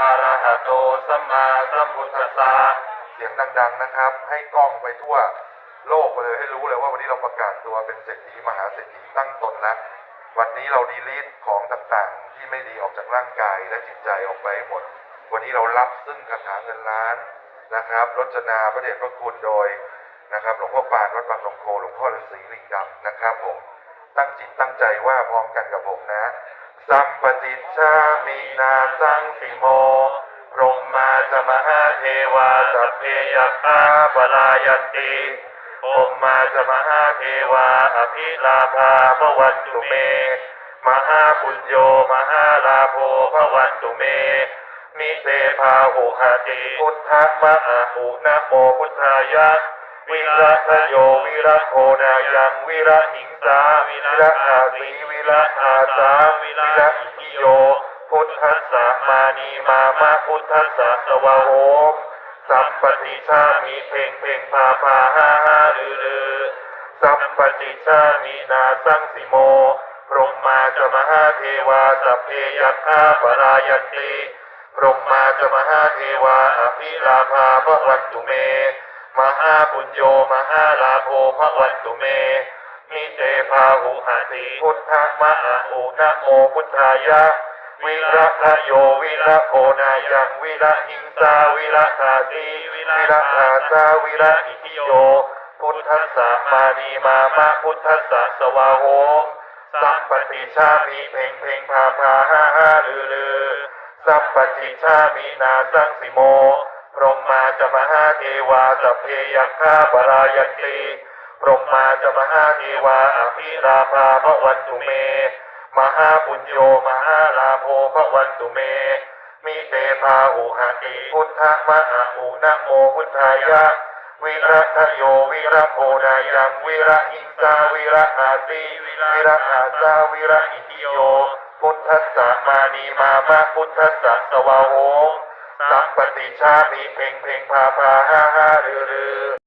อะระหะโตสัมมาสัมพุทธัสสะเสียงดังๆนะครับ ให้กล้องไปทั่วโลกไปเลยให้รู้เลยว่าวันนี้เราประกาศตัวเป็นเศรษฐีมหาเศรษฐีตั้งตนแล้ววันนี้เราดีลีทของต่างๆ ที่ไม่ดีออกจากร่างกายและจิตใจออกไปให้หมด วันนี้เรารับซึ่งคาถาเงินล้านนะครับรจนาพระเดชพระคุณโดยนะครับหลวงพ่อปานวัดบางนงโคหลวงพ่อฤาษีลิงดำนะครับผมตั้งจิตตั้งใจว่าพร้อมกันกับผมนะสัม ตชามีนาสังสิโมพรหมาสมหาเทวาสัพเพยัคาปลายันติพรหมาสมหาเทวาอภิลาภาพวันตุเม มหาปุญโยมหาลาโภพวันตุเมนิเตภาหุหติพุทธมะอาหุนะโมพุทธายะ วิรัตโยวิรัตโคนายังวิระหิงสาวิระอาสีวิระอาสาวิระอิทิโย พุทธัสสะมานีมามะพุทธัสสะสวะโหมสัมปติชามีเพ่งเพ่งพาพาหาหาลือลือสัมปติชามีนาสังสิโม พรหมาจะมหาเทวาสัพเพยัคฆาปรายันติพรหมาจะมหาเทวาอภิลาภาพระวันตุเม มหาปุญโยมหาลาโภพระวันตุเม มิเตภาหุหติพุทธมะอาหุนะโมพุทธายะ วิระทโยวิระโคนายังวิระหิงสาวิระคาสีวิระคาสาวิระอิทิโย พุทธัสสะมานีมามะพุทธัสสะสวาโหสัมปติชามีเพ่งเพ่งพาพาห้าห้าลือลือสัมปติชามีนาสังสิโม พรหมาจะมหาเทวาสัพเพยัคฆาปรายันติพรหมาจะมหาเทวาอภิราภาพระวันตุเม มหาปุญโยมหาลาโภพระวันตุเมมิเตภาหุหติพุทธมะอาหุนะโมพุทธายะ วิระทโยวิระโคนายังวิระหิงสาวิระอาสีวิระอาสาวิระอิทิโย พุทธสสะมานีมามะพุทธสสะสวาโห ติชาติเพ่งเพ่งพาพาหาหาลือลือ